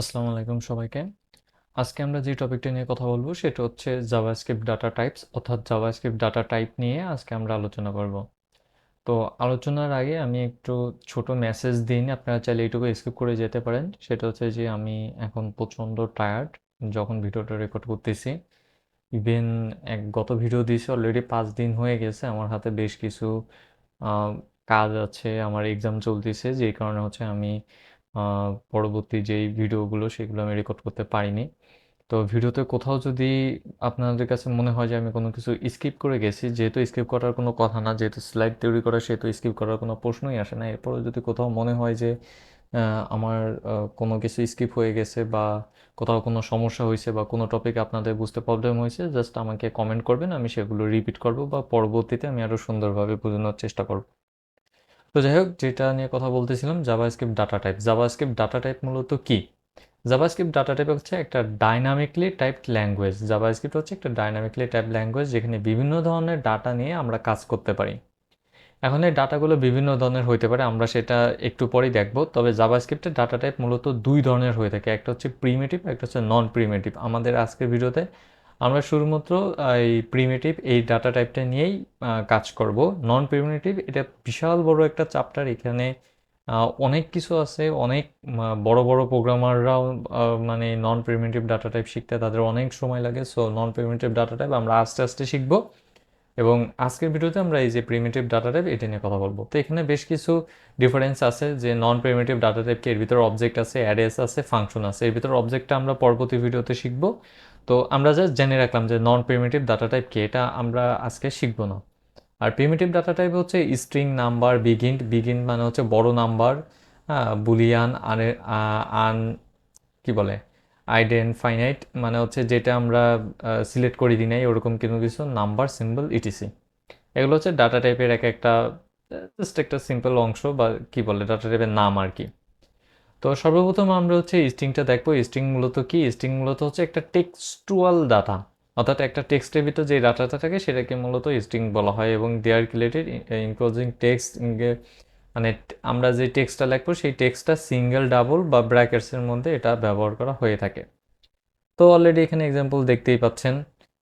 আসসালামু আলাইকুম সবাইকে। আজকে আমরা যে টপিকটা নিয়ে কথা বলব সেটা হচ্ছে জাভাস্ক্রিপ্ট ডাটা টাইপস, অর্থাৎ জাভাস্ক্রিপ্ট ডাটা টাইপ নিয়ে আজকে আমরা আলোচনা করব। তো আলোচনার আগে আমি একটু ছোট মেসেজ দিন আপনারা চাইলে এইটুকু স্কিপ করে যেতে পারেন। সেটা হচ্ছে যে আমি এখন প্রচণ্ড টায়ার্ড যখন ভিডিওটা রেকর্ড করতেছি। ইভেন এক গত ভিডিও দিয়েছি অলরেডি পাঁচ দিন হয়ে গেছে, আমার হাতে বেশ কিছু কাজ আছে, আমার এক্সাম চলতেছে, যেই কারণে হচ্ছে আমি পরবর্তী যেই ভিডিওগুলো সেগুলো আমি রেকর্ড করতে পারিনি। তো ভিডিওতে কোথাও যদি আপনাদের কাছে মনে হয় যে আমি কোনো কিছু স্কিপ করে গেছি, যেহেতু স্কিপ করার কোনো কথা না, যেহেতু স্লাইড তৈরি করা, সেহেতু স্কিপ করার কোনো প্রশ্নই আসে না। এরপরে যদি কোথাও মনে হয় যে আমার কোনো কিছু স্কিপ হয়ে গেছে বা কোথাও কোনো সমস্যা হয়েছে বা কোনো টপিক আপনাদের বুঝতে প্রবলেম হয়েছে জাস্ট আমাকে কমেন্ট করবেন, আমি সেগুলো রিপিট করব বা পরবর্তীতে আমি আরও সুন্দরভাবে বোঝানোর চেষ্টা করব। তো যাই হোক, যেটা নিয়ে কথা বলতেছিলাম JavaScript data type JavaScript data type মূলত কি? জাভাস্ক্রিপ্ট ডাটা টাইপ হচ্ছে একটা ডাইনামিকলি টাইপড ল্যাঙ্গুয়েজ জাভাস্ক্রিপ্ট হচ্ছে একটা ডাইনামিকলি টাইপ ল্যাঙ্গুয়েজ যেখানে বিভিন্ন ধরনের ডাটা নিয়ে আমরা কাজ করতে পারি। এখন এই ডাটাগুলো বিভিন্ন ধরনের হইতে পারে, আমরা সেটা একটু পরেই দেখব। তবে জাভাস্ক্রিপ্টের ডাটা টাইপ মূলত দুই ধরনের হয়ে থাকে। একটা হচ্ছে প্রিমেটিভ একটা হচ্ছে নন প্রিমেটিভ আমাদের আজকের ভিডিওতে আমরা শুধুমাত্র এই প্রিমেটিভ এই ডাটা টাইপটা নিয়েই কাজ করব। নন প্রিমেটিভ এটা বিশাল বড় একটা চ্যাপ্টার এখানে অনেক কিছু আছে। অনেক বড় বড় প্রোগ্রামাররাও মানে নন প্রিমেটিভ ডাটা টাইপ শিখতে তাদের অনেক সময় লাগে। So non primitive data type আমরা আস্তে আস্তে শিখব। এবং আজকের ভিডিওতে আমরা এই যে প্রিমিটিভ ডাটা টাইপ এটা নিয়ে কথা বলব। তো এখানে বেশ কিছু ডিফারেন্স আছে যে নন প্রিমিটিভ ডাটা টাইপকে এর ভিতরে অবজেক্ট আছে অ্যারেস আছে ফাংশন আছে। এর ভিতরে অবজেক্টটা আমরা পরবর্তী ভিডিওতে শিখব। তো আমরা জাস্ট জেনে রাখলাম যে নন প্রিমিটিভ ডাটা টাইপ কি? এটা আমরা আজকে শিখব না। আর প্রিমিটিভ ডাটা টাইপ হচ্ছে স্ট্রিং নাম্বার বিগিন্ট বিগিন মানে হচ্ছে বড় নাম্বার বুলিয়ান আনে আন কি বলে? আইডেন ফাইনাইট মানে হচ্ছে যেটা আমরা সিলেক্ট করে দিই নাই, ওরকম কোনো কিছু নাম্বার সিম্বল ইটিসি এগুলো হচ্ছে ডাটা টাইপের এক একটা জাস্ট একটা সিম্পল অংশ বা কি বলে ডাটা টাইপের নাম আর কি। তো সর্বপ্রথম আমরা হচ্ছে স্ট্রিংটা দেখব। স্ট্রিং মূলত কি? স্ট্রিং মূলত হচ্ছে একটা টেক্সটুয়াল ডাটা অর্থাৎ একটা টেক্সটের ভিতর যে ডাটাটা থাকে, সেটাকে মূলত স্ট্রিং বলা হয় এবং দেয়ার রিলেটেড ইনক্লোজিং টেক্সট মানে আমরা যে টেক্সটটা লিখব, সেই টেক্সটটা সিঙ্গেল ডাবল বা ব্র্যাকেটসের মধ্যে এটা ব্যবহার করা হয়ে থাকে। তো অলরেডি এখানে এক্সাম্পল দেখতেই পাচ্ছেন।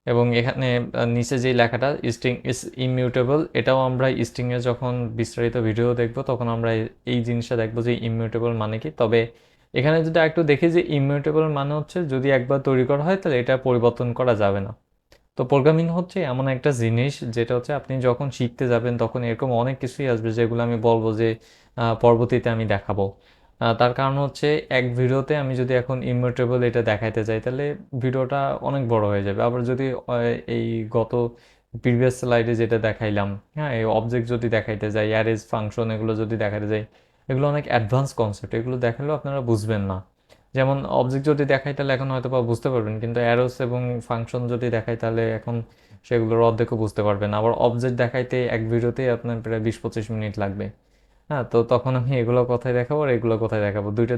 এবং এখানে নিচে যে লেখাটা স্ট্রিং ইজ ইমিউটেবল এটাও আমরা স্ট্রিংয়ে যখন বিস্তারিত ভিডিও দেখব, তখন আমরা এই- জিনিসটা দেখব যে ইমিউটেবল মানে কি। তবে এখানে যদি একটু দেখি যে ইমিউটেবল মানে হচ্ছে, যদি একবার তৈরি করা হয়, তাহলে এটা পরিবর্তন করা যাবে না। তো প্রোগ্রামিং হচ্ছে এমন একটা জিনিস, যেটা হচ্ছে আপনি যখন শিখতে যাবেন, তখন এরকম অনেক কিছুই আসবে, যেগুলো আমি বলব যে পরবর্তীতে আমি দেখাবো। তার কারণ হচ্ছে এক ভিডিওতে আমি যদি এখন ইমিউটেবল এটা দেখাইতে যাই, তাহলে ভিডিওটা অনেক বড় হয়ে যাবে। আবার যদি এই গত প্রিভিয়াস স্লাইডে যেটা দেখাইলাম হ্যাঁ এই অবজেক্ট যদি দেখাইতে যাই অ্যারেজ ফাংশন এগুলো যদি দেখাতে যাই, এগুলো অনেক অ্যাডভান্স কনসেপ্ট এগুলো দেখালেও আপনারা বুঝবেন না। যেমন অবজেক্ট যদি দেখাই, তাহলে এখন হয়তো বা বুঝতে পারবেন, কিন্তু অ্যারোস এবং ফাংশন যদি দেখাই, তাহলে এখন সেগুলোর অর্ধেকও বুঝতে পারবেন। আবার অবজেক্ট দেখাইতে এক ভিডিওতেই আপনার প্রায় বিশ পঁচিশ মিনিট লাগবে। হ্যাঁ তো তখন আমি এগুলো কথায় দেখাবো আর এগুলো কথায় দেখাবো। দুইটা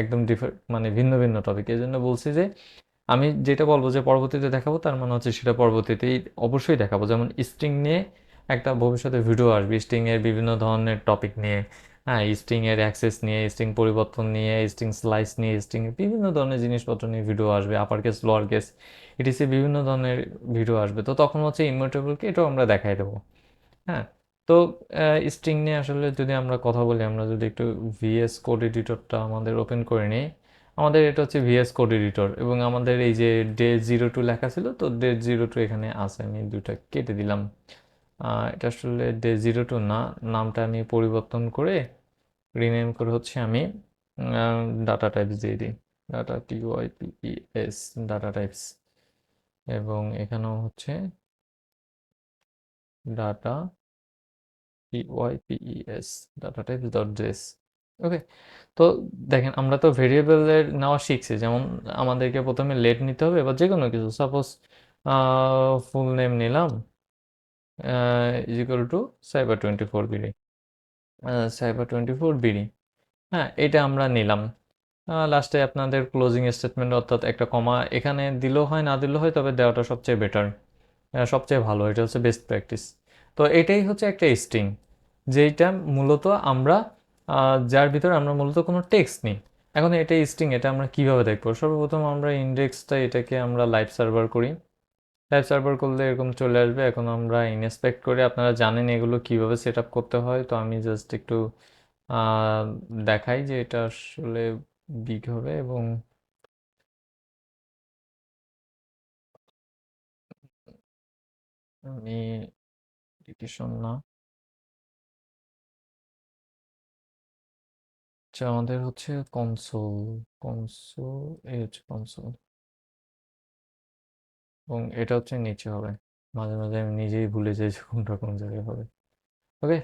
একদম ডিফার মানে ভিন্ন ভিন্ন টপিক এই জন্য বলছি যে, আমি যেটা বলব যে পরবর্তীতে দেখাবো, তার মানে হচ্ছে সেটা পরবর্তীতেই অবশ্যই দেখাবো। যেমন স্ট্রিং নিয়ে একটা ভবিষ্যতে ভিডিও আসবে। স্ট্রিং এর বিভিন্ন ধরনের টপিক নিয়ে হ্যাঁ স্ট্রিং এর অ্যাক্সেস নিয়ে স্ট্রিং পরিবর্তন নিয়ে স্ট্রিং স্লাইস নিয়ে স্ট্রিং বিভিন্ন ধরনের জিনিসপত্র নিয়ে ভিডিও আসবে। Upper case lower case etc বিভিন্ন ধরনের ভিডিও আসবে। তো তখন হচ্ছে ইমিউটেবলকে এটাও আমরা দেখাই দেবো। হ্যাঁ তো স্ট্রিং নিয়ে আসলে যদি আমরা কথা বলি, আমরা যদি একটু ভিএস কোড এডিটরটা আমাদের ওপেন করে নিই, আমাদের এটা হচ্ছে ভিএস কোড এডিটর এবং আমাদের এই যে ডে জিরো টু লেখা ছিল, তো ডে জিরো টু এখানে আছে, আমি দুইটা কেটে দিলাম। এটা আসলে ডে জিরো টু না, নামটা আমি পরিবর্তন করে রিনেম করে হচ্ছে আমি ডাটা টাইপস দিয়ে দিই। Data T Y P E S data types এবং এখানেও হচ্ছে data T Y P E S data types dot JS okay তো দেখেন আমরা তো ভেরিয়েবলের নেওয়া শিখছি, যেমন আমাদেরকে প্রথমে লেট নিতে হবে, এবার যে কোনো কিছু সাপোজ ফুল নেম নিলাম is equal to cyber twenty four BD. Cyber twenty four BD. হ্যাঁ এটা আমরা নিলাম। লাস্টে আপনাদের ক্লোজিং স্টেটমেন্ট অর্থাৎ একটা কমা এখানে দিলেও হয়, না দিলেও হয়, তবে দেওয়াটা সবচেয়ে বেটার সবচেয়ে ভালো। এটা হচ্ছে বেস্ট প্র্যাকটিস তো এটাই হচ্ছে একটা স্ট্রিং যেইটা মূলত আমরা যার ভিতরে আমরা মূলত কোনো টেক্সট নিই। এখন এটা স্ট্রিং এটা আমরা কীভাবে দেখব? সর্বপ্রথম আমরা ইন্ডেক্সটা এটাকে আমরা লাইভ সার্ভার করি। লাইভ সার্ভার করলে এরকম চলে আসবে। এখন আমরা ইনস্পেক্ট করে, আপনারা জানেন এগুলো কীভাবে সেট আপ করতে হয়? তো আমি জাস্ট একটু দেখাই যে এটা আসলে বিগ হবে এবং আমি না। আচ্ছা আমাদের হচ্ছে কনসোল কনসোল এই হচ্ছে কনসোল এবং এটা হচ্ছে নিচে হবে। মাঝে মাঝে আমি নিজেই ভুলে যাই যে কোনটা কোন জায়গায় হবে। ওকে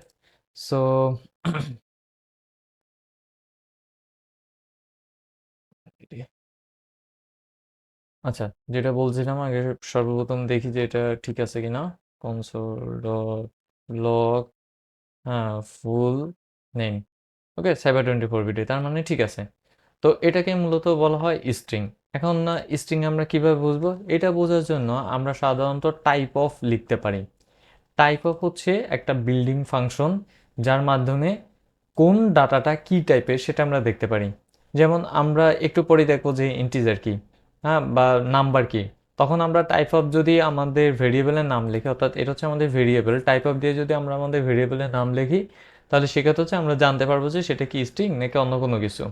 সো আচ্ছা যেটা বলছিলাম আগে, সর্বপ্রথম দেখি যে এটা ঠিক আছে কিনা। কনসোল ডট লগ হ্যাঁ full name okay cyber twenty four BD তার মানে ঠিক আছে। তো এটাকে মূলত বলা হয় স্ট্রিং এখন না স্ট্রিং আমরা কীভাবে বুঝব? এটা বোঝার জন্য আমরা সাধারণত টাইপ অফ লিখতে পারি। টাইপ অফ হচ্ছে একটা বিল্ডিং ফাংশন যার মাধ্যমে কোন ডাটাটা কি টাইপের সেটা আমরা দেখতে পারি। যেমন আমরা একটু পরে দেখব যে ইন্টিজার কি হ্যাঁ বা নাম্বার কি। তখন আমরা টাইপ অফ যদি আমাদের ভেরিয়েবলের নাম লিখি, অর্থাৎ এটা হচ্ছে আমাদের ভেরিয়েবল টাইপ অফ দিয়ে যদি আমরা আমাদের ভেরিয়েবলের নাম লিখি তাহলে সেক্ষেত্রে হচ্ছে আমরা জানতে পারব যে সেটা কি স্ট্রিং নাকি অন্য কোনো কিছু।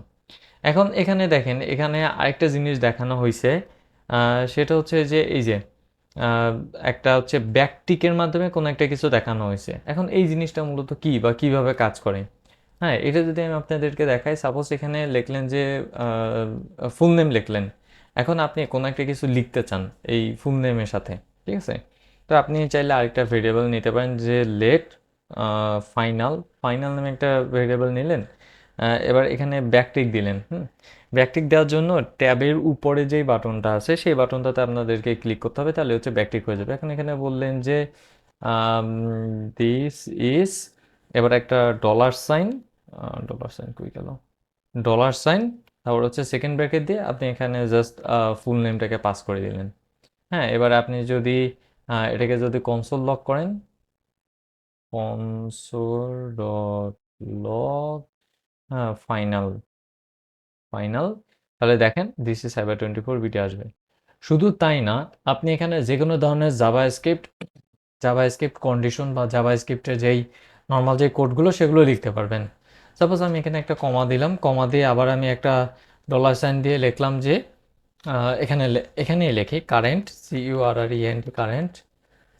এখন এখানে দেখেন, এখানে আরেকটা জিনিস দেখানো হয়েছে সেটা হচ্ছে যে এই যে একটা হচ্ছে ব্যাকটিকের মাধ্যমে কোনো একটা কিছু দেখানো হয়েছে এখন এই জিনিসটা মূলত কি বা কীভাবে কাজ করে? হ্যাঁ এটা যদি আমি আপনাদেরকে দেখাই সাপোজ এখানে লিখলেন যে ফুল নেম লিখলেন। এখন আপনি কোনো একটা কিছু লিখতে চান এই ফুল নেমের সাথে, ঠিক আছে? তো আপনি চাইলে আরেকটা ভেরিয়েবল নিতে পারেন যে লেট ফাইনাল ফাইনাল নামে একটা ভেরিয়েবল নিলেন। এবার এখানে ব্যাকটিক দিলেন, হুম? ব্যাকটিক দেওয়ার জন্য ট্যাবের উপরে যেই বাটনটা আছে, সেই বাটনটাতে আপনাদেরকে ক্লিক করতে হবে, তাহলে হচ্ছে ব্যাকটিক হয়ে যাবে। এখন এখানে বললেন যে দিস ইজ এবার একটা ডলার সাইন ডলার সাইন কই গেল? ডলার সাইন তারপর হচ্ছে সেকেন্ড ব্র্যাকেট দিয়ে আপনি এখানে জাস্ট ফুল নেমটাকে পাস করে দিলেন। হ্যাঁ এবার আপনি যদি এটাকে যদি কনসোল লক করেন কনসোল ডট লক হ্যাঁ ফাইনাল ফাইনাল তাহলে দেখেন this is cyber twenty four BD আসবে। শুধু তাই না, আপনি এখানে যে কোনো ধরনের JavaScript JavaScript condition বা জাভা স্ক্রিপ্টের যেই নর্মাল যে কোডগুলো সেগুলো লিখতে পারবেন। সাপোজ আমি এখানে একটা কমা দিলাম কমা দিয়ে আবার আমি একটা ডলার সাইন দিয়ে লিখলাম যে এখানে এখানেই লেখি current C U R R E N current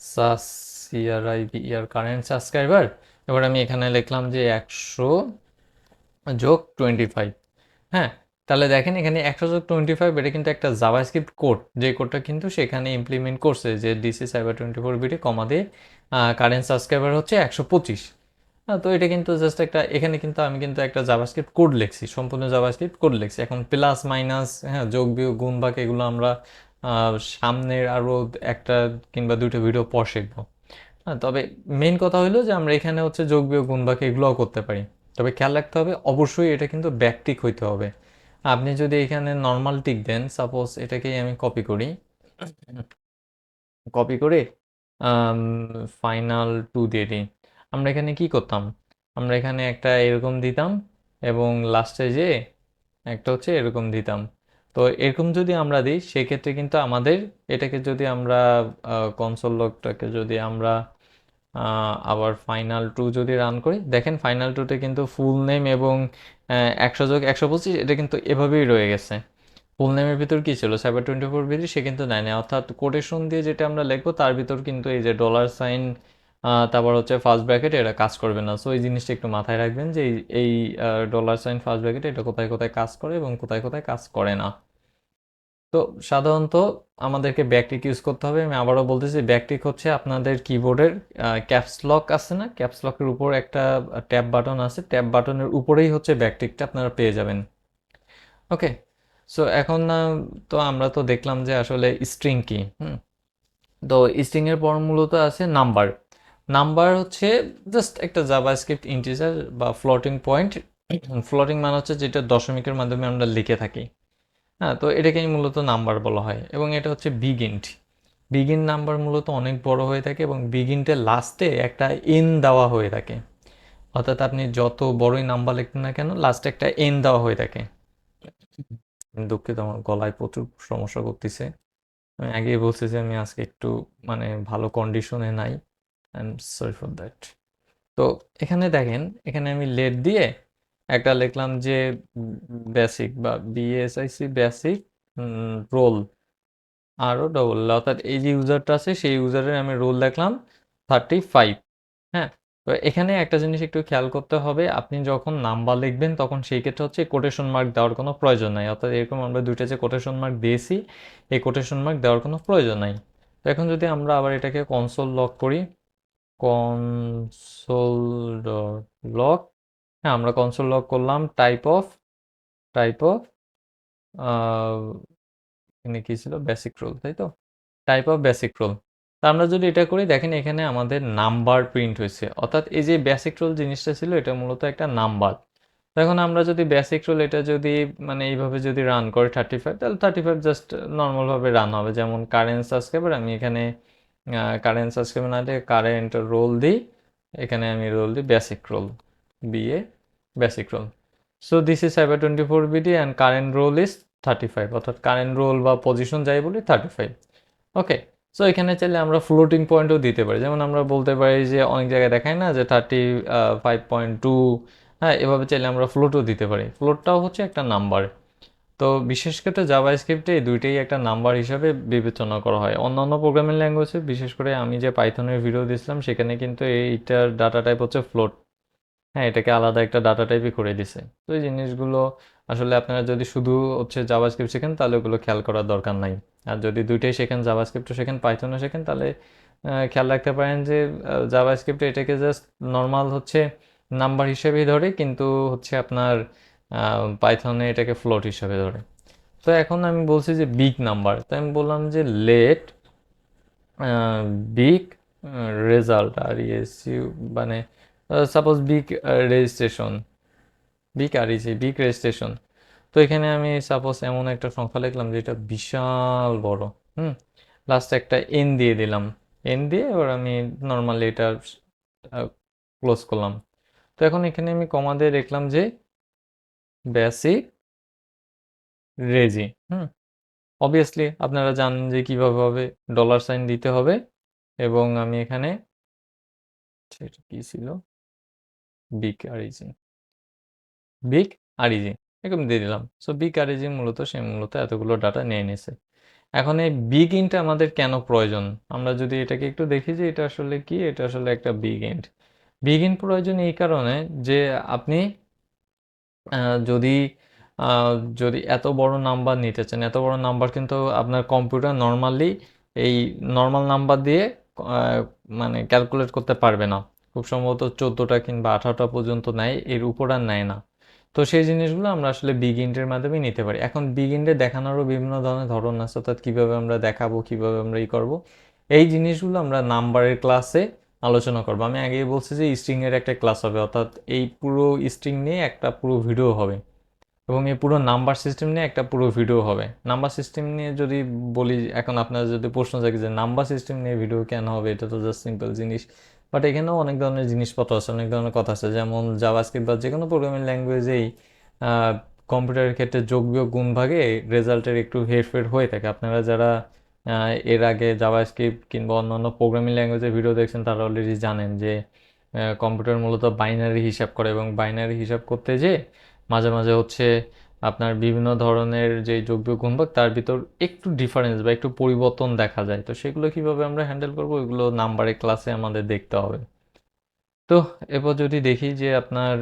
সাস C R I B ইয়ার কারেন্ট সাবস্ক্রাইবার এবার আমি এখানে লিখলাম যে একশো যোগ টোয়েন্টি ফাইভ হ্যাঁ তাহলে দেখেন এখানে একশো যোগ টোয়েন্টি ফাইভ এটা কিন্তু একটা জাভাস্ক্রিপ্ট কোড যে কোডটা কিন্তু সেখানে ইমপ্লিমেন্ট করছে যে ডিসি সাইবার টোয়েন্টি ফোর বিটে কমা দিয়ে কারেন্ট সাবস্ক্রাইবার হচ্ছে একশো পঁচিশ। তো এটা কিন্তু জাস্ট একটা, এখানে কিন্তু আমি কিন্তু একটা জাভাস্ক্রিপ্ট কোড লিখছি, সম্পূর্ণ জাভাস্ক্রিপ্ট কোড লিখছি। এখন প্লাস মাইনাস হ্যাঁ যোগ, বিয়োগ, গুণ, ভাগ, এগুলো আমরা সামনের আরও একটা কিংবা দুটো ভিডিও পর শিখব। হ্যাঁ তবে মেন কথা হলো যে আমরা এখানে হচ্ছে যোগ বিয়োগ গুণ ভাগ এগুলোও করতে পারি। তবে খেয়াল রাখতে হবে, অবশ্যই এটা কিন্তু ব্যাকটিক হইতে হবে। আপনি যদি এখানে নর্মাল টিক দেন সাপোজ এটাকেই আমি কপি করি। কপি করে ফাইনাল টু দিয়ে দিই। আমরা এখানে কি করতাম? আমরা এখানে একটা এরকম দিতাম এবং লাস্টে যে একটা হচ্ছে এরকম দিতাম। তো এরকম যদি আমরা দিই, সেক্ষেত্রে কিন্তু আমাদের এটাকে যদি আমরা কনসোল লকটাকে যদি আমরা আবার ফাইনাল টু যদি রান করি, দেখেন ফাইনাল টুতে কিন্তু ফুল নেম এবং একশো যোগ একশো পঁচিশ, এটা কিন্তু এভাবেই রয়ে গেছে। ফুল নেমের ভিতর কী ছিল? সাইবার টোয়েন্টি ফোর বিধি, সে কিন্তু নেয় না অর্থাৎ কোটেশন দিয়ে যেটা আমরা লিখব, তার ভিতর কিন্তু এই যে ডলার সাইন তারপর হচ্ছে ফার্স্ট ব্র্যাকেট এটা কাজ করবে না। সো এই জিনিসটা একটু মাথায় রাখবেন যে এই ডলার সাইন ফার্স্ট ব্র্যাকেট এটা কোথায় কোথায় কাজ করে এবং কোথায় কোথায় কাজ করে না। তো সাধারণত আমাদেরকে ব্যাকটিক ইউজ করতে হবে। আমি আবারও বলতেছি ব্যাকটিক হচ্ছে আপনাদের কিবোর্ডের ক্যাপস লক আছে না? ক্যাপস লকের উপর একটা ট্যাব বাটন আছে। ট্যাব বাটনের উপরেই হচ্ছে ব্যাকটিকটা আপনারা পেয়ে যাবেন। ওকে সো এখন তো আমরা তো দেখলাম যে আসলে স্ট্রিং কি, হুম? তো স্ট্রিংয়ের পর মূলত আছে নাম্বার নাম্বার হচ্ছে জাস্ট একটা জাভাস্ক্রিপ্ট ইন্টিজার বা ফ্লোটিং পয়েন্ট ফ্লোটিং মানে হচ্ছে যেটা দশমিকের মাধ্যমে আমরা লিখে থাকি। হ্যাঁ তো এটাকেই মূলত নাম্বার বলা হয় এবং এটা হচ্ছে বিগিন্ট বিগিন নাম্বার মূলত অনেক বড় হয়ে থাকে এবং বিগিনটের লাস্টে একটা এন দেওয়া হয়ে থাকে। অর্থাৎ আপনি যত বড়ই নাম্বার লিখতেন না কেন লাস্টে একটা এন দেওয়া হয়ে থাকে। দুঃখিত, আমার গলায় প্রচুর সমস্যা করতেছে। আমি আগেই বলছি যে আমি আজকে একটু মানে ভালো কন্ডিশনে নাই। I am sorry for that তো এখানে দেখেন, এখানে আমি লেট দিয়ে একটা লিখলাম যে বেসিক বা B S I C basic role আরও ডবল অর্থাৎ এই যে ইউজারটা আছে, সেই ইউজারের আমি রোল দেখলাম থার্টি ফাইভ হ্যাঁ? তো এখানে একটা জিনিস একটু খেয়াল করতে হবে, আপনি যখন নাম্বার লিখবেন, তখন সেই ক্ষেত্রে হচ্ছে কোটেশন মার্ক দেওয়ার কোনো প্রয়োজন নাই। অর্থাৎ এরকম আমরা দুইটা যে কোটেশন মার্ক দিয়েছি, এই কোটেশন মার্ক দেওয়ার কোনো প্রয়োজন নাই। তো এখন যদি আমরা আবার এটাকে কনসোল লক করি কনসোল লক হ্যাঁ আমরা কনসোল লক করলাম টাইপ অফ টাইপ অফ এখানে কি ছিল? বেসিক রোল তাই তো? টাইপ অফ বেসিক রোল তা আমরা যদি এটা করি, দেখেন এখানে আমাদের নাম্বার প্রিন্ট হয়েছে। অর্থাৎ এই যে বেসিক রোল জিনিসটা ছিল, এটা মূলত একটা নাম্বার এখন আমরা যদি বেসিক রোল এটা যদি মানে এইভাবে যদি রান করে থার্টি ফাইভ তাহলে থার্টি ফাইভ জাস্ট নর্মালভাবে রান হবে। যেমন কারেন্ট সাবস্ক্রাইবার আমি এখানে কারেন্ট সাবস্ক্রাইবার না দিয়ে কারেন্ট রোল দিই, এখানে আমি রোল দিই basic roll roll so this is cyber twenty four BD and current roll is thirty five অর্থাৎ কারেন্ট রোল বা পজিশন যাই বলি থার্টি ফাইভ ওকে সো এখানে চাইলে আমরা ফ্লোটিং পয়েন্টও দিতে পারি। যেমন আমরা বলতে পারি যে অনেক জায়গায় দেখায় না যে থার্টি ফাইভ পয়েন্ট টু হ্যাঁ এভাবে চাইলে আমরা ফ্লোটও দিতে পারি। ফ্লোটটাও হচ্ছে একটা নাম্বার তো বিশেষ ক্ষেত্রে জাভা স্ক্রিপ্টে এই দুইটাই একটা নাম্বার হিসাবে বিবেচনা করা হয়। অন্যান্য প্রোগ্রামিং ল্যাঙ্গুয়েজে বিশেষ করে আমি যে পাইথনের ভিডিও দিয়েছিলাম সেখানে কিন্তু এইটার ডাটা টাইপ হচ্ছে ফ্লোট হ্যাঁ এটাকে আলাদা একটা ডাটা টাইপই করে দিছে। তো এই জিনিসগুলো আসলে আপনারা যদি শুধু হচ্ছে জাভাস্ক্রিপ্ট শেখেন, তাহলে ওগুলো খেয়াল করার দরকার নাই। আর যদি দুইটাই শেখেন জাভাস্ক্রিপ্টও শেখেন পাইথনও শেখেন, তাহলে খেয়াল রাখতে পারেন যে জাভাস্ক্রিপ্টে এটাকে জাস্ট নর্মাল হচ্ছে নাম্বার হিসেবেই ধরে, কিন্তু হচ্ছে আপনার পাইথনে এটাকে ফ্লোট হিসেবে ধরে। তো এখন আমি বলছি যে বিগ নাম্বার তো আমি বললাম যে লেট বিগ রেজাল্ট আর ইএস মানে সাপোজ বিগ রেজিস্ট্রেশন বিগ আর ইজি বিগ রেজিস্ট্রেশন তো এখানে আমি সাপোজ এমন একটা সংখ্যা লিখলাম যেটা বিশাল বড়, হুম? লাস্টে একটা এন দিয়ে দিলাম। এন দিয়ে এবার আমি নর্মালি এটা ক্লোজ করলাম। তো এখন এখানে আমি কমা দিয়ে দেখলাম যে বেসিক রেজি হুম? অবভিয়াসলি আপনারা জানেন যে কীভাবে হবে ডলার সাইন দিতে হবে এবং আমি এখানে, সেটা কী ছিল? বিগ আর ইজি বিগ আর ইজি এরকম দিয়ে দিলাম। সো বিগ আর ইজি মূলত সে মূলত এতগুলো ডাটা নিয়ে নিয়েছে এখন এই বিগ ইন্ট আমাদের কেন প্রয়োজন? আমরা যদি এটাকে একটু দেখি যে এটা আসলে কি? এটা আসলে একটা বিগ ইন্ট বিগ ইন্ট প্রয়োজন এই কারণে যে আপনি যদি যদি এত বড় নাম্বার নিতে চান, এত বড় নাম্বার কিন্তু আপনার কম্পিউটার নর্মালি এই নর্মাল নাম্বার দিয়ে মানে ক্যালকুলেট করতে পারবে না। খুব সম্ভবত চোদ্দোটা কিংবা আঠারোটা পর্যন্ত নেয়, এর উপর আর নেয় না। তো সেই জিনিসগুলো আমরা আসলে বিগ ইন্টের মাধ্যমে নিতে পারি। এখন বিগ ইন্টে দেখানোরও বিভিন্ন ধরনের ধরন আছে, অর্থাৎ কীভাবে আমরা দেখাবো, কীভাবে আমরা ই করব। এই জিনিসগুলো আমরা নাম্বারের ক্লাসে আলোচনা করব। আমি আগেই বলছি যে স্ট্রিংয়ের একটা ক্লাস হবে, অর্থাৎ এই পুরো স্ট্রিং নিয়ে একটা পুরো ভিডিও হবে এবং এই পুরো নাম্বার সিস্টেম নিয়ে একটা পুরো ভিডিও হবে। নাম্বার সিস্টেম নিয়ে যদি বলি, এখন আপনার যদি প্রশ্ন থাকে যে নাম্বার সিস্টেম নিয়ে ভিডিও কেন হবে, এটা তো জাস্ট সিম্পল জিনিস। বাট এখানেও অনেক ধরনের জিনিসপত্র আছে, অনেক ধরনের কথা আছে। যেমন জাভাস্ক্রিপ্ট বা যে কোনো প্রোগ্রামিং ল্যাঙ্গুয়েজেই কম্পিউটারের ক্ষেত্রে যোগ বিয়োগ গুণ ভাগে রেজাল্টের একটু হেরফের হয়ে থাকে। আপনারা যারা এর আগে জাভাস্ক্রিপ্ট কিংবা অন্যান্য প্রোগ্রামিং ল্যাঙ্গুয়েজের ভিডিও দেখছেন, তারা অলরেডি জানেন যে কম্পিউটার মূলত বাইনারি হিসাব করে এবং বাইনারি হিসাব করতে যে মাঝে মাঝে হচ্ছে আপনার বিভিন্ন ধরনের যে যোগ্য গুণভাগ তার ভিতর একটু ডিফারেন্স বা একটু পরিবর্তন দেখা যায়। তো সেগুলো কীভাবে আমরা হ্যান্ডেল করব এগুলো নাম্বারের ক্লাসে আমাদের দেখতে হবে। তো এরপর যদি দেখি যে আপনার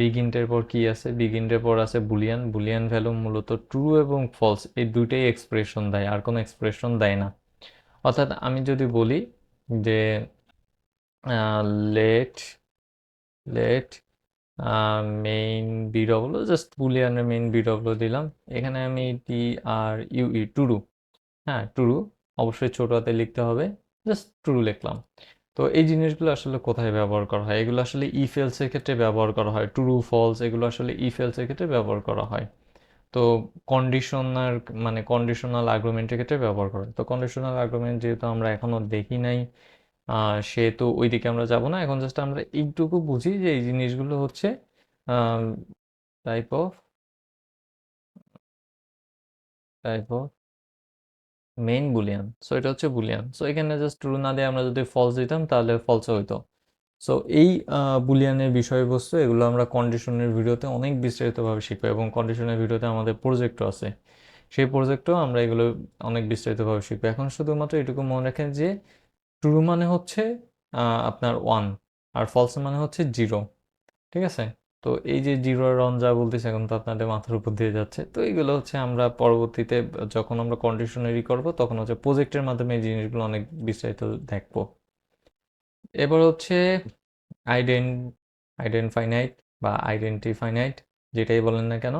বিগিন্টের পর কি আছে? বিগিন্টের পর আছে বুলিয়ান বুলিয়ান ভ্যালু মূলত ট্রু এবং ফলস এই দুইটাই এক্সপ্রেশন দেয়, আর কোনো এক্সপ্রেশন দেয় না। অর্থাৎ আমি যদি বলি যে let let main B W just বুলিয়ানের main B W দিলাম। এখানে আমি T R U E true. হ্যাঁ টুরু, অবশ্যই ছোট হাতে লিখতে হবে। জাস্ট টুরু লিখলাম। তো এই জিনিসগুলো আসলে কোথায় ব্যবহার করা হয়? এগুলো আসলে ই ফেলসের ক্ষেত্রে ব্যবহার করা হয়। টুরু ফলস এগুলো আসলে ই ফেলসের ক্ষেত্রে ব্যবহার করা হয়। তো কন্ডিশনার মানে কন্ডিশনাল আর্গুমেন্টের ক্ষেত্রে ব্যবহার করা হয়। তো কন্ডিশনাল আর্গুমেন্ট যেহেতু আমরা এখনও দেখি নাই সেহেতু ওই দিকে আমরা যাব না। এখন জাস্ট আমরা এইটুকু বুঝি যে এই জিনিসগুলো হচ্ছে type of type of main Boolean so এটা হচ্ছে বুলিয়ান সো এখানে জাস্ট ট্রু না দিয়ে আমরা যদি ফলস দিতাম, তাহলে ফলস হইতো। সো এই বুলিয়ানের বিষয়বস্তু, এগুলো আমরা কন্ডিশনের ভিডিওতে অনেক বিস্তারিতভাবে শিখব এবং কন্ডিশনের ভিডিওতে আমাদের প্রজেক্টও আছে। সেই প্রজেক্টও আমরা এগুলো অনেক বিস্তারিতভাবে শিখব। এখন শুধুমাত্র এটুকু মনে রাখেন যে ট্রু মানে হচ্ছে আপনার ওয়ান আর ফলস মানে হচ্ছে জিরো ঠিক আছে? তো এই যে জিরো রন যা বলতেছে, এখন তো আপনাদের মাথার উপর দিয়ে যাচ্ছে। তো এইগুলো হচ্ছে আমরা পরবর্তীতে যখন আমরা কন্ডিশনারি করব, তখন হচ্ছে প্রজেক্টের মাধ্যমে এই জিনিসগুলো অনেক বিস্তারিত দেখব। এবার হচ্ছে আইডেন আইডেন্টিফাইনাইট বা আইডেন্টিফাইনাইট যেটাই বলেন না কেন,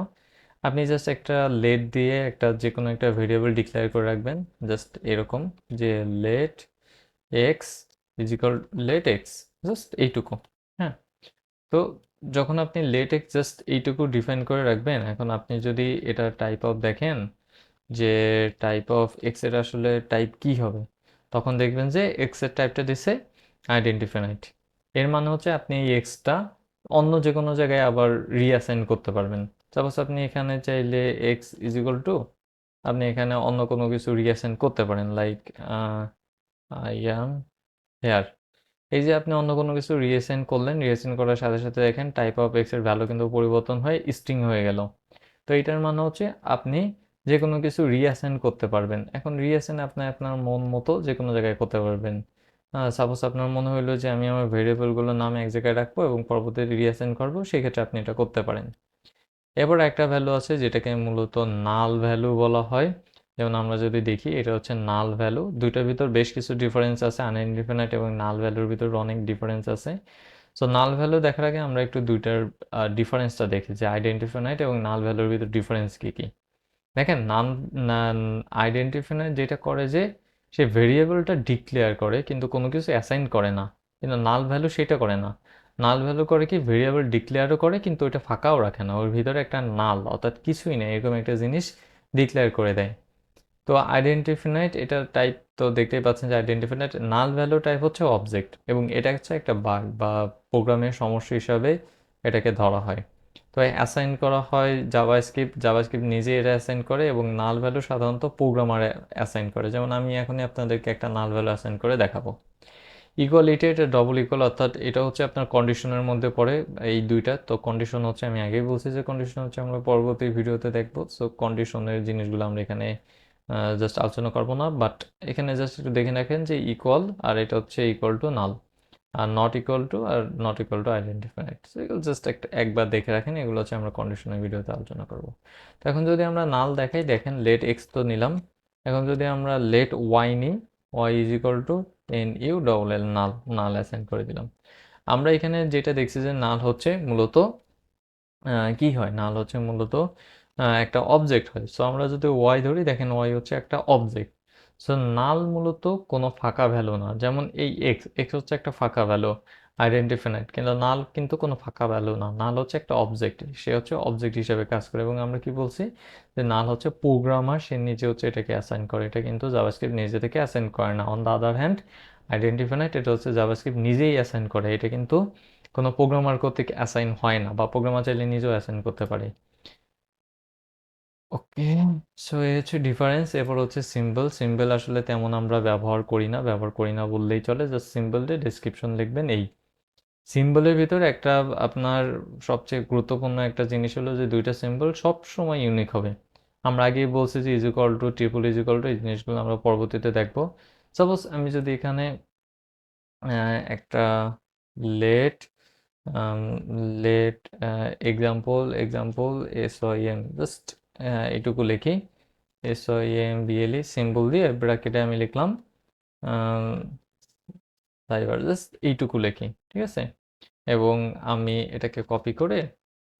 আপনি জাস্ট একটা লেট দিয়ে একটা যে কোনো একটা ভেরিয়েবল ডিক্লেয়ার করে রাখবেন জাস্ট এরকম যে let X equal let X just এইটুকু হ্যাঁ? তো যখন আপনি লেট এক্স জাস্ট এইটুকু ডিফাইন করে রাখবেন, এখন আপনি যদি এটা টাইপ অফ দেখেন যে টাইপ অফ এক্সের আসলে টাইপ কি হবে, তখন দেখবেন যে এক্সের টাইপটা দিছে আইডেন্টিফাইনাইট এর মানে হচ্ছে আপনি এই এক্সটা অন্য যে কোনো জায়গায় আবার রিঅ্যাসাইন করতে পারবেন। সাপোজ আপনি এখানে চাইলে এক্স ইজ ইকুয়াল টু আপনি এখানে অন্য কোনো কিছু রিঅ্যাসাইন করতে পারেন লাইক আই অ্যাম হেয়ার। এই যে আপনি অন্য কোনো কিছু রিঅ্যাসাইন করলেন রিঅ্যাসাইন করার সাথে সাথে দেখেন টাইপ অফ এক্সের ভ্যালু কিন্তু পরিবর্তন হয়ে স্ট্রিং হয়ে গেল। তো এটার মানে হচ্ছে আপনি যে কোনো কিছু রিঅ্যাসাইন করতে পারবেন। এখন রিঅ্যাসাইন আপনি আপনার মন মতো যে কোনো জায়গায় করতে পারবেন। সাপোজ আপনার মনে হইল যে আমি আমার ভেরিয়েবলগুলোর নাম এক জায়গায় রাখব এবং পরবর্তীতে রিঅ্যাসাইন করব, সেক্ষেত্রে আপনি এটা করতে পারেন। এবার একটা ভ্যালু আছে যেটাকে মূলত নাল ভ্যালু বলা হয়। যেমন আমরা যদি দেখি, এটা হচ্ছে নাল ভ্যালু দুইটার ভিতর বেশ কিছু ডিফারেন্স আছে আনইনডিফিনাইট এবং নাল ভ্যালুর ভিতর অনেক ডিফারেন্স আছে। সো নাল ভ্যালু দেখার আগে আমরা একটু দুইটার ডিফারেন্সটা দেখি, যে আইডেন্টিফাইনাইট এবং নাল ভ্যালুর ভিতর ডিফারেন্স কী কী। দেখেন নাম আইডেন্টিফাইনার যেটা করে যে, সে ভেরিয়েবলটা ডিক্লেয়ার করে, কিন্তু কোনো কিছু অ্যাসাইন করে না। কিন্তু নাল ভ্যালু সেটা করে না। নাল ভ্যালু করে কি? ভেরিয়েবল ডিক্লেয়ারও করে, কিন্তু ওটা ফাঁকাও রাখে না। ওর ভিতরে একটা নাল অর্থাৎ কিছুই নেই। এরকম একটা জিনিস ডিক্লেয়ার করে দেয়। তো আইডেন্টিফিনাইট এটার টাইপ তো দেখতেই পাচ্ছেন যে আইডেন্টিফিনাইট নাল ভ্যালু টাইপ হচ্ছে অবজেক্ট এবং এটা হচ্ছে একটা বাগ বা প্রোগ্রামের সমস্যা হিসাবে এটাকে ধরা হয়। তো অ্যাসাইন করা হয় জাভাস্ক্রিপ্ট জাভাস্ক্রিপ্ট নিজে এটা অ্যাসাইন করে এবং নাল ভ্যালু সাধারণত প্রোগ্রামার অ্যাসাইন করে। যেমন আমি এখনই আপনাদেরকে একটা নাল ভ্যালু অ্যাসাইন করে দেখাবো। ইকুয়ালিটি এটা ডবল ইকুয়াল অর্থাৎ এটা হচ্ছে আপনার কন্ডিশনের মধ্যে পড়ে এই দুইটা। তো কন্ডিশন হচ্ছে আমি আগেই বলছি যে কন্ডিশন হচ্ছে আমরা পরবর্তী ভিডিওতে দেখব। সো কন্ডিশনের জিনিসগুলো আমরা এখানে জাস্ট আলোচনা করব না বাট এখানে জাস্ট একটু দেখে রাখেন যে ইকুয়াল আর এটা হচ্ছে ইকুয়াল টু নাল আর not equal to R not equal to identified so এগুলো জাস্ট একটা একবার দেখে রাখেন, এগুলো হচ্ছে আমরা কন্ডিশনের ভিডিওতে আলোচনা করব। তো এখন যদি আমরা নাল দেখাই, দেখেন লেট এক্স তো নিলাম। এখন যদি আমরা লেট ওয়াই নিই Y is equal to N U double L null null ascend করে দিলাম। আমরা এখানে যেটা দেখছি যে নাল হচ্ছে মূলত কি হয়? নাল হচ্ছে মূলত একটা অবজেক্ট হয়। সো আমরা যদি ওয়াই ধরি, দেখেন ওয়াই হচ্ছে একটা অবজেক্ট সো নাল মূলত কোনো ফাঁকা ভ্যালু না। যেমন এই এক্স এক্স হচ্ছে একটা ফাঁকা ভ্যালু আইডেন্টিফাইড কিন্তু নাল কিন্তু কোনো ফাঁকা ভ্যালু না। নাল হচ্ছে একটা অবজেক্ট সে হচ্ছে অবজেক্ট হিসেবে কাজ করে। এবং আমরা কি বলছি? যে নাল হচ্ছে প্রোগ্রামার সে নিজে হচ্ছে এটাকে অ্যাসাইন করে। এটা কিন্তু জাভাস্ক্রিপ্ট নিজে থেকে অ্যাসাইন করে না। On the other hand identified এটা হচ্ছে জাভাস্ক্রিপ্ট নিজেই অ্যাসাইন করে। এটা কিন্তু কোনো প্রোগ্রামার কর্তৃক অ্যাসাইন হয় না বা প্রোগ্রামার চাইলে নিজেও অ্যাসাইন করতে পারে। ওকে সো এ হচ্ছে ডিফারেন্স এরপর হচ্ছে সিম্বল সিম্বল আসলে তেমন আমরা ব্যবহার করি না, ব্যবহার করি না বললেই চলে জাস্ট সিম্বল দিয়ে ডিসক্রিপশন লিখবেন এই। সিম্বলের ভিতরে একটা আপনার সবচেয়ে গুরুত্বপূর্ণ একটা জিনিস হলো যে দুইটা সিম্বল সব সময় ইউনিক হবে। আমরা আগেই বলছি যে equal to triple equal to এই জিনিসগুলো আমরা পরবর্তীতে দেখব। সাপোজ আমি যদি এখানে একটা let let example example S Y M just এটুকু লিখি। S O M BLE symbol দিয়ে ব্র্যাকেটে আমি লিখলাম জাস্ট এইটুকু লিখি, ঠিক আছে? এবং আমি এটাকে কপি করে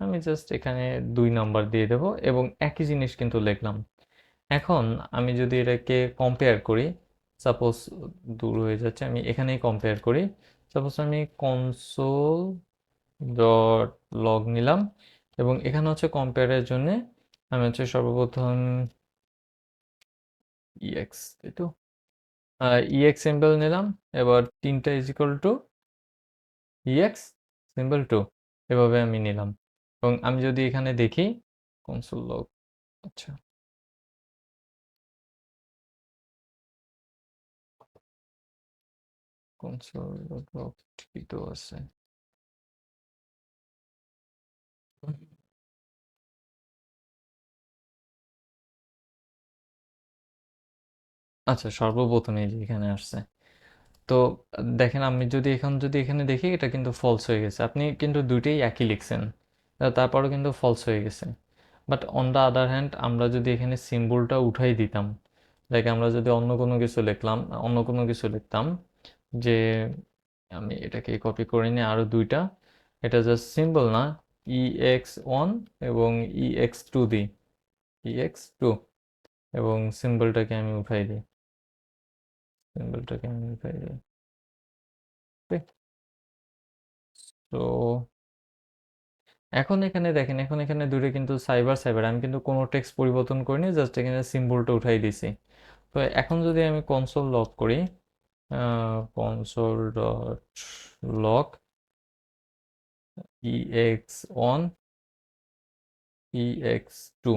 আমি জাস্ট এখানে দুই নাম্বার দিয়ে দেব এবং একই জিনিস কিন্তু লিখলাম। এখন আমি যদি এটাকে কম্পেয়ার করি সাপোজ দূর হয়ে যাচ্ছে, আমি এখানেই কম্পেয়ার করি সাপোজ আমি কনসোল ডট লগ নিলাম এবং এখানে হচ্ছে কম্পেয়ারের জন্যে আমি হচ্ছে সর্বপ্রথম ইএক্স তাই তো? ইএক্স সিম্বল নিলাম, এবার তিনটা is equal to EX symbol two এভাবে আমি নিলাম। এবং আমি যদি এখানে দেখি কনসোল লগ আচ্ছা। কনসোল লগ ঠিকই তো আছে। আচ্ছা সর্বপ্রথমে এই যে এখানে আসছে। তো দেখেন, আমি যদি এখন, যদি এখানে দেখি, এটা কিন্তু ফলস হয়ে গেছে। আপনি কিন্তু দুইটাই একই লিখছেন। তারপরও কিন্তু ফলস হয়ে গেছে। But on the other hand আমরা যদি এখানে সিম্বলটা উঠাই দিতাম লাইক আমরা যদি অন্য কোনো কিছু লিখলাম, অন্য কোনো কিছু লিখতাম, যে আমি এটাকে কপি করে নিই আরও দুইটা, এটা জাস্ট সিম্বল না ই এক্স ওয়ান এবং ই এক্স টু দিই। ই এক্স টু এবং সিম্বলটাকে আমি উঠাই দিই। সিম্বলটাকে আমি উঠাই দিই। তো এখন এখানে দেখেন, এখন এখানে দুটো কিন্তু সাইবার সাইবার আমি কিন্তু কোনো টেক্সট পরিবর্তন করিনি জাস্ট এখানে সিম্বলটা উঠাই দিছি তো এখন যদি আমি কনসোল লক করি console dot log EX one EX two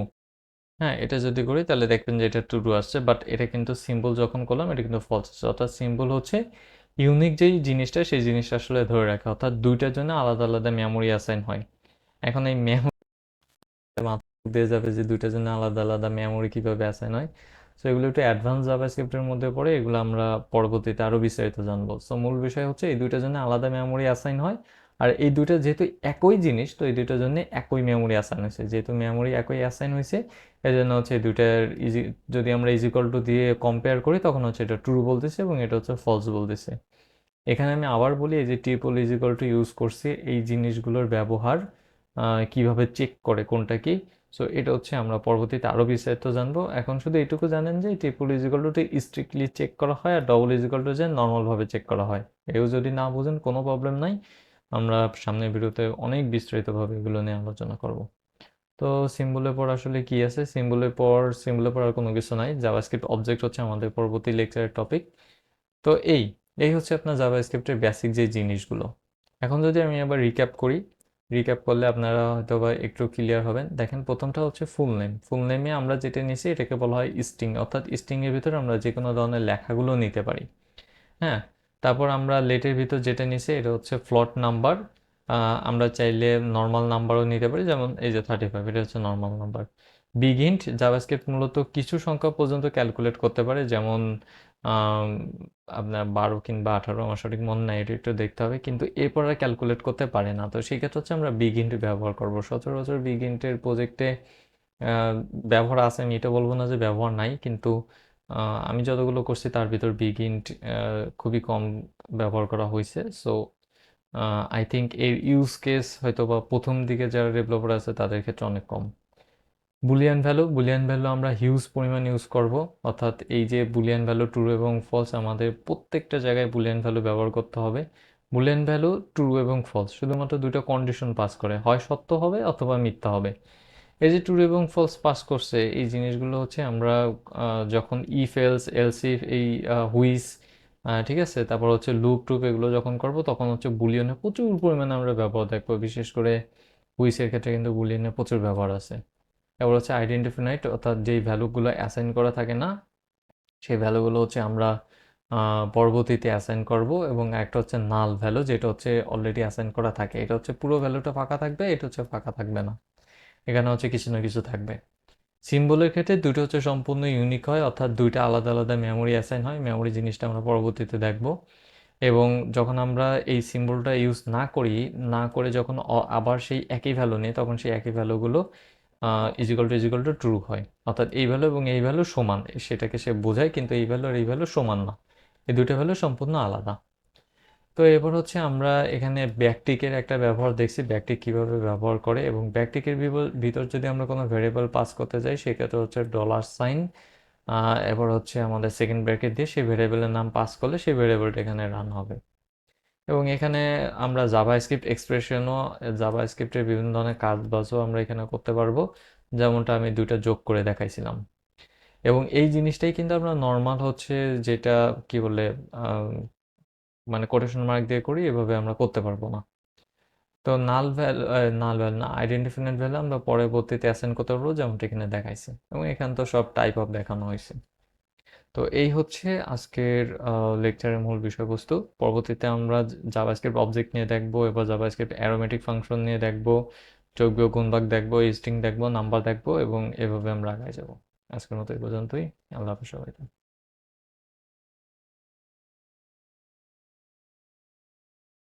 হ্যাঁ এটা যদি করি তাহলে দেখবেন যে এটা টু টু আসছে বাট এটা কিন্তু সিম্বল যখন করলাম, এটা কিন্তু ফলস আসছে। অর্থাৎ সিম্বল হচ্ছে ইউনিক যেই জিনিসটা, সেই জিনিসটা আসলে ধরে রাখে। অর্থাৎ দুইটার জন্য আলাদা আলাদা মেমোরি অ্যাসাইন হয়। এখন এই মেমোরি দিয়ে যাবে যে দুইটার জন্য আলাদা আলাদা মেমোরি কীভাবে অ্যাসাইন হয়। সো এগুলো একটু অ্যাডভান্স জাভাস্ক্রিপ্টের মধ্যে পড়ে, এগুলো আমরা পরবর্তীতে আরও বিস্তারিত জানব। সো মূল বিষয় হচ্ছে এই দুইটার জন্য আলাদা মেমোরি অ্যাসাইন হয়। আর এই দুইটা যেহেতু একই জিনিস, তো এই দুইটার জন্য একই মেমোরি অ্যাসাইন হয়েছে। যেহেতু মেমোরি একই অ্যাসাইন হয়েছে এই জন্য হচ্ছে এই দুইটার ইজি যদি আমরা ইজিকল টু দিয়ে কম্পেয়ার করি, তখন হচ্ছে এটা ট্রু বলতেছে এবং এটা হচ্ছে ফলস বলতেছে। এখানে আমি আবার বলি, এই যে ট্রিপল ইজিকল টু ইউজ করছি, এই জিনিসগুলোর ব্যবহার কীভাবে চেক করে, কোনটা কি? সো এটা হচ্ছে আমরা পরবর্তীতে আরও বিস্তারিত জানব। এখন শুধু এইটুকু জানেন যে ট্রিপল ইজিকল টুটি স্ট্রিক্টলি চেক করা হয় আর ডবল ইজিকল টু যে নর্মালভাবে চেক করা হয়। এও যদি না বুঝেন, কোনো প্রবলেম নাই। আমরা সামনের ভিডিওতে অনেক বিস্তারিতভাবে এগুলো নিয়ে আলোচনা করব। তো সিম্বলের পর আসলে কি আছে? সিম্বলের পর সিম্বলের পর আর কোনো কিছু নাই। জাভাস্ক্রিপ্ট অবজেক্ট হচ্ছে আমাদের পরবর্তী লেকচারের টপিক তো এই এই হচ্ছে আপনার জাভাস্ক্রিপ্টের বেসিক যে জিনিসগুলো। এখন যদি আমি আবার রিক্যাপ করি রিক্যাপ করলে আপনারা হয়তো বা একটু ক্লিয়ার হবেন। দেখেন, প্রথমটা হচ্ছে ফুল নেম ফুল নেমে আমরা যেটা নিয়েছি, এটাকে বলা হয় স্টিং অর্থাৎ স্টিংয়ের ভিতরে আমরা যে কোনো ধরনের লেখাগুলো নিতে পারি। হ্যাঁ? তারপর আমরা লেটের ভিতর যেটা নিছি, এটা হচ্ছে ফ্লট নাম্বার আমরা চাইলে নর্মাল নাম্বারও নিতে পারি, যেমন এই যে থার্টি ফাইভ এটা হচ্ছে নর্মাল নাম্বার বিগিন্ট জাভাস্ক্রিপ্ট মূলত কিছু সংখ্যা পর্যন্ত ক্যালকুলেট করতে পারে, যেমন আপনার বারো কিংবা আঠারো, আমার সঠিক মনে নাই, এটা একটু দেখতে হবে, কিন্তু এরপর আর ক্যালকুলেট করতে পারে না। তো সেক্ষেত্রে হচ্ছে আমরা বিগিন্ট ব্যবহার করব। সচরাচর বিগিন্টের প্রজেক্টে ব্যবহার আছে, আমি এটা বলব না যে ব্যবহার নাই, কিন্তু আমি যতগুলো করছি তার ভিতর বিগিন্ট খুবই কম ব্যবহার করা হয়েছে। সো আই থিঙ্ক এর ইউজ কেস হয়তো বা প্রথম দিকে যারা ডেভেলপার আছে তাদের ক্ষেত্রে অনেক কম। বুলিয়ান ভ্যালু বুলিয়ান ভ্যালু আমরা হিউজ পরিমাণ ইউজ করব। অর্থাৎ এই যে বুলিয়ান ভ্যালু ট্রু এবং ফলস আমাদের প্রত্যেকটা জায়গায় বুলিয়ান ভ্যালু ব্যবহার করতে হবে। বুলিয়ান ভ্যালু ট্রু এবং ফলস শুধুমাত্র দুটো কন্ডিশন পাস করে। হয় সত্য হবে অথবা মিথ্যা হবে। এই যে ট্রু এবং ফলস পাস করছে এই জিনিসগুলো হচ্ছে আমরা যখন ই ফেলস এলসিফ এই হুইস ঠিক আছে? তারপর হচ্ছে লুপ টুপ এগুলো যখন করব, তখন হচ্ছে বুলিয়নে প্রচুর পরিমাণে আমরা ব্যবহার দেখব। বিশেষ করে হুইসের ক্ষেত্রে কিন্তু বুলিয়নের প্রচুর ব্যবহার আছে। এবার হচ্ছে আইডেন্টিফাইড অর্থাৎ যেই ভ্যালুগুলো অ্যাসাইন করা থাকে না, সেই ভ্যালুগুলো হচ্ছে আমরা পরবর্তীতে অ্যাসাইন করব এবং একটা হচ্ছে নাল ভ্যালু যেটা হচ্ছে অলরেডি অ্যাসাইন করা থাকে। এটা হচ্ছে পুরো ভ্যালুটা ফাঁকা থাকবে, এটা হচ্ছে ফাঁকা থাকবে না। এখানে হচ্ছে কিছু না কিছু থাকবে। সিম্বলের ক্ষেত্রে দুটো হচ্ছে সম্পূর্ণ ইউনিক হয়, অর্থাৎ দুইটা আলাদা আলাদা মেমোরি অ্যাসাইন হয়। মেমোরি জিনিসটা আমরা পরবর্তীতে দেখব। এবং যখন আমরা এই সিম্বলটা ইউজ না করি, না করে যখন আবার সেই একই ভ্যালু নিই, তখন সেই একই ভ্যালুগুলো equal to equal to true হয়। অর্থাৎ এই ভ্যালু এবং এই ভ্যালু সমান। সেটাকে সে বোঝায়, কিন্তু এই ভ্যালু আর এই ভ্যালু সমান না। এই দুটো ভ্যালু সম্পূর্ণ আলাদা। তো এবার হচ্ছে আমরা এখানে ব্যাকটিকের একটা ব্যবহার দেখছি, ব্যাকটিক কীভাবে ব্যবহার করে এবং ব্যাকটিকের ভিতর যদি আমরা কোনো ভেরিয়েবল পাস করতে যাই, সেক্ষেত্রে হচ্ছে ডলার সাইন এবার হচ্ছে আমাদের সেকেন্ড ব্র্যাকেট দিয়ে সেই ভেরিয়েবলের নাম পাস করলে সেই ভেরিয়েবলটা এখানে রান হবে। এবং এখানে আমরা জাভা স্ক্রিপ্ট এক্সপ্রেশনও জাভা স্ক্রিপ্টের বিভিন্ন ধরনের কাজ বাজও আমরা এখানে করতে পারব। যেমনটা আমি দুইটা যোগ করে দেখাইছিলাম। এবং এই জিনিসটাই কিন্তু আমরা নর্মাল হচ্ছে যেটা কি বলে মানে কোটেশন মার্ক দিয়ে করি, এভাবে আমরা করতে পারব না। তো নাল ভ্যালু নাল ভ্যালু না আইডেন্টিফাইড ভ্যালু আমরা পরবর্তীতে অ্যাসেন্ড করতে পারব, যেমনটা এখানে দেখাইছে। এবং এখানে তো সব টাইপ অফ দেখানো হয়েছে তো এই হচ্ছে আজকের লেকচারের মূল বিষয়বস্তু। পরবর্তীতে আমরা জাভাস্ক্রিপ্ট অবজেক্ট নিয়ে দেখব, এবার জাভাস্ক্রিপ্ট অ্যারোমেটিক ফাংশন নিয়ে দেখব যোগ্য গুণবাগ দেখব স্ট্রিং দেখব নাম্বার দেখব, এবং এভাবে আমরা আগায় যাব। আজকের মতো এই পর্যন্তই। আল্লাহ হাফেজ সবাইকে